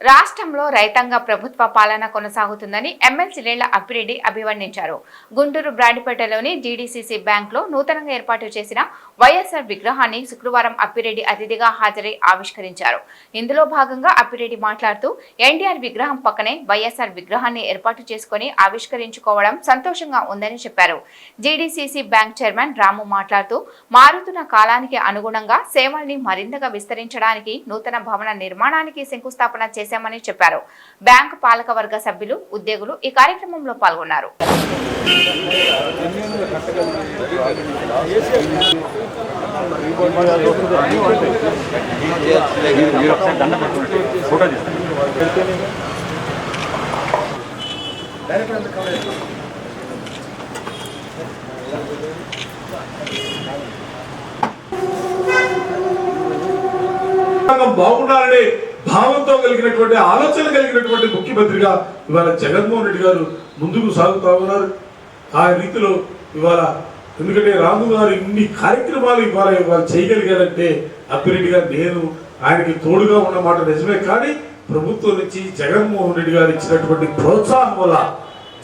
రాష్ట్రంలో రైతాంగ ప్రభుత్వ పాలన కొనసాగుతుందని ఎమ్మెల్సీ లేళ్ళ అప్పిరెడ్డి అభివర్ణించారు. గుంటూరు బ్రాడిపేటలోని జీడీసీసీ బ్యాంకులో నూతనంగా ఏర్పాటు చేసిన వైఎస్ఆర్ విగ్రహాన్ని శుక్రవారం అప్పిరెడ్డి అతిథిగా హాజరై ఆవిష్కరించారు. ఇందులో భాగంగా అప్పిరెడ్డి మాట్లాడుతూ ఎన్టీఆర్ విగ్రహం పక్కనే వైఎస్ఆర్ విగ్రహాన్ని ఏర్పాటు చేసుకుని ఆవిష్కరించుకోవడం సంతోషంగా ఉందని చెప్పారు. జీడీసీసీ బ్యాంక్ చైర్మన్ రాము మాట్లాడుతూ మారుతున్న కాలానికి అనుగుణంగా సేవల్ని మరింతగా విస్తరించడానికి నూతన భవన నిర్మాణానికి శంకుస్థాపన చేశామని చెప్పారు. బ్యాంకు పాలకవర్గ సభ్యులు ఉద్యోగులు ఈ కార్యక్రమంలో పాల్గొన్నారు. మీరు భావంతో కలిగినటువంటి ఆలోచన కలిగినటువంటి ముఖ్యమంత్రిగా ఇవాళ జగన్మోహన్ రెడ్డి గారు ముందుకు సాగుతా ఉన్నారు. ఆ రీతిలో ఇవాళ ఎందుకంటే రాము గారు ఇన్ని కార్యక్రమాలు ఇవాళ ఇవాళ చేయగలిగారంటే అప్పిరెడ్డి గారు నేను ఆయనకి తోడుగా ఉన్న మాట నిజమే. కానీ ప్రభుత్వం నుంచి జగన్మోహన్ రెడ్డి గారు ఇచ్చినటువంటి ప్రోత్సాహం వల్ల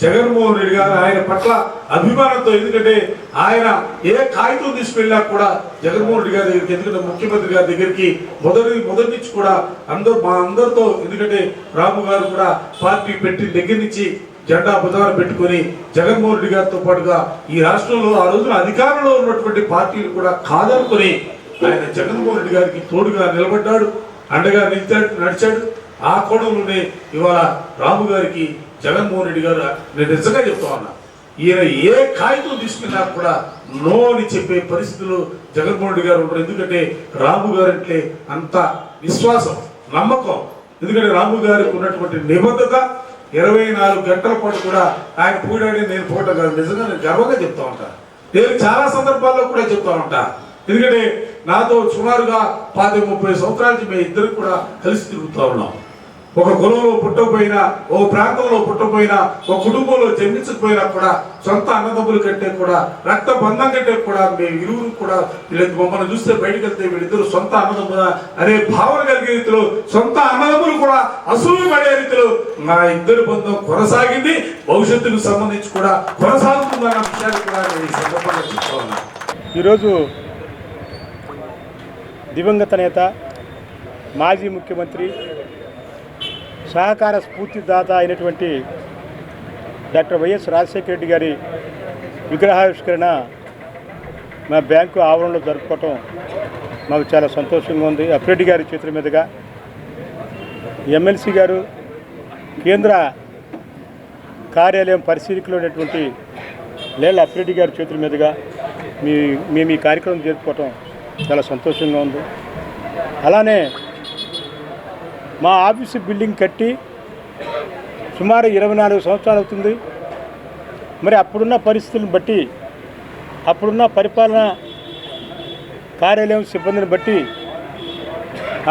జగన్మోహన్ రెడ్డి గారు ఆయన పట్ల అభిమానంతో ఎందుకంటే ఆయన ఏ కాగితం తీసుకెళ్ళినా కూడా జగన్మోహన్ రెడ్డి గారి దగ్గరికి ఎందుకంటే ముఖ్యమంత్రి గారి దగ్గరికి మొదటి మొదటి నుంచి కూడా అందరూ మా అందరితో ఎందుకంటే రాము గారు కూడా పార్టీ పెట్టిన దగ్గర నుంచి జెండా బుధవారం పెట్టుకొని జగన్మోహన్ రెడ్డి గారితో పాటుగా ఈ రాష్ట్రంలో ఆ రోజున అధికారంలో ఉన్నటువంటి పార్టీలు కూడా కాదనుకొని ఆయన జగన్మోహన్ రెడ్డి గారికి తోడుగా నిలబడ్డాడు అండగా నిలిచాడు నడిచాడు. ఆ కోణంలోనే ఇవాళ రాము గారికి జగన్మోహన్ రెడ్డి గారు నేను నిజంగా చెప్తా ఉన్నా ఈయన ఏ కాగితం తీసుకున్నా కూడా నో అని చెప్పే పరిస్థితులు జగన్మోహన్ రెడ్డి గారు ఉంటారు ఎందుకంటే రాము గారు అంటే అంత విశ్వాసం నమ్మకం. ఎందుకంటే రాము గారికి ఉన్నటువంటి నిబద్ధత ఇరవై నాలుగు గంటల పాటు కూడా ఆయన పోయాడని నేను పోవటం కాదు. నిజంగా నేను గర్వంగా చెప్తా ఉంటా. నేను చాలా సందర్భాల్లో కూడా చెప్తా ఉంటా. ఎందుకంటే నాతో సుమారుగా పాతి ముప్పై సంవత్సరాల నుంచి మేము ఇద్దరు కూడా కలిసి తిరుగుతూ ఉన్నాం. ఒక కులంలో పుట్టకపోయినా ఒక ప్రాంతంలో పుట్టకపోయినా ఒక కుటుంబంలో జన్మించకపోయినా కూడా సొంత అన్నదమ్ముల కంటే కూడా రక్త బంధం కంటే కూడా మేము ఇరువురు కూడా వీళ్ళకి మమ్మల్ని చూస్తే బయటకు వెళ్తే వీళ్ళిద్దరు సొంత అన్నదమ్ముల అనే భావన కలిగే రీతిలో సొంత అన్నదమ్ములు కూడా అసూయ పడే రీతిలో మా ఇద్దరు బంధం కొనసాగింది. భవిష్యత్తుకు సంబంధించి కూడా కొనసాగుతుందన్న విషయాన్ని కూడా నేను ఈ సందర్భంగా చెప్తా ఉన్నాను ఈరోజు దివంగత నేత మాజీ ముఖ్యమంత్రి సహకార స్ఫూర్తిదాత అయినటువంటి డాక్టర్ వైఎస్ రాజశేఖర రెడ్డి గారి విగ్రహావిష్కరణ మా బ్యాంకు ఆవరణలో జరుపుకోవటం మాకు చాలా సంతోషంగా ఉంది. అప్రెడ్డి గారి చేతుల మీదుగా ఎమ్మెల్సీ గారు కేంద్ర కార్యాలయం పరిశీలికలో ఉన్నటువంటి లేళ్ళ అప్రెడ్డి గారి చేతుల మీదుగా మీ మేము ఈ కార్యక్రమం జరుపుకోవటం చాలా సంతోషంగా ఉంది. అలానే మా ఆఫీసు బిల్డింగ్ కట్టి సుమారు ఇరవై నాలుగు సంవత్సరాలు అవుతుంది. మరి అప్పుడున్న పరిస్థితులను బట్టి అప్పుడున్న పరిపాలన కార్యాలయం సిబ్బందిని బట్టి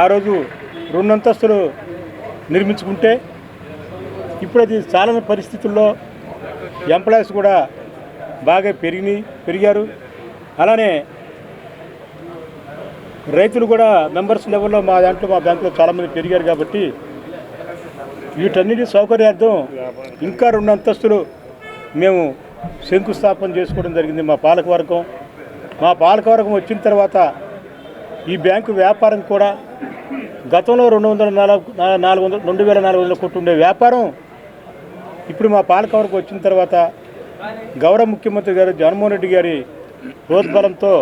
ఆ రోజు రెండు అంతస్తులు నిర్మించుకుంటే ఇప్పుడు అది చాలని పరిస్థితుల్లో ఎంప్లాయీస్ కూడా బాగా పెరిగి పెరిగారు. అలానే రైతులు కూడా మెంబర్స్ లెవెల్లో మా దాంట్లో మా బ్యాంకులో చాలామంది పెరిగారు కాబట్టి వీటన్నిటి సౌకర్యార్థం ఇంకా రెండు అంతస్తులు మేము శంకుస్థాపన చేసుకోవడం జరిగింది మా పాలకవర్గం మా పాలకవర్గం వచ్చిన తర్వాత ఈ బ్యాంకు వ్యాపారం కూడా గతంలో రెండు వందల నాలుగు నాలుగు వందల రెండు వేల నాలుగు వందల కోట్లు ఉండే వ్యాపారం ఇప్పుడు మా పాలకవర్గం వచ్చిన తర్వాత గౌరవ ముఖ్యమంత్రి గారు జగన్మోహన్ రెడ్డి గారి ప్రోద్బలంతో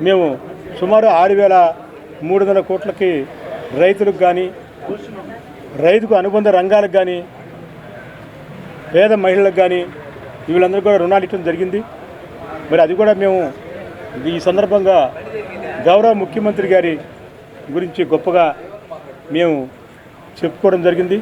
మేము సుమారు ఆరు వేల మూడు వందల కోట్లకి రైతులకు కానీ రైతుకు అనుబంధ రంగాలకు కానీ పేద మహిళలకు కానీ వీళ్ళందరూ కూడా రుణాలు ఇవ్వడం జరిగింది. మరి అది కూడా మేము ఈ సందర్భంగా గౌరవ ముఖ్యమంత్రి గారి గురించి గొప్పగా మేము చెప్పుకోవడం జరిగింది.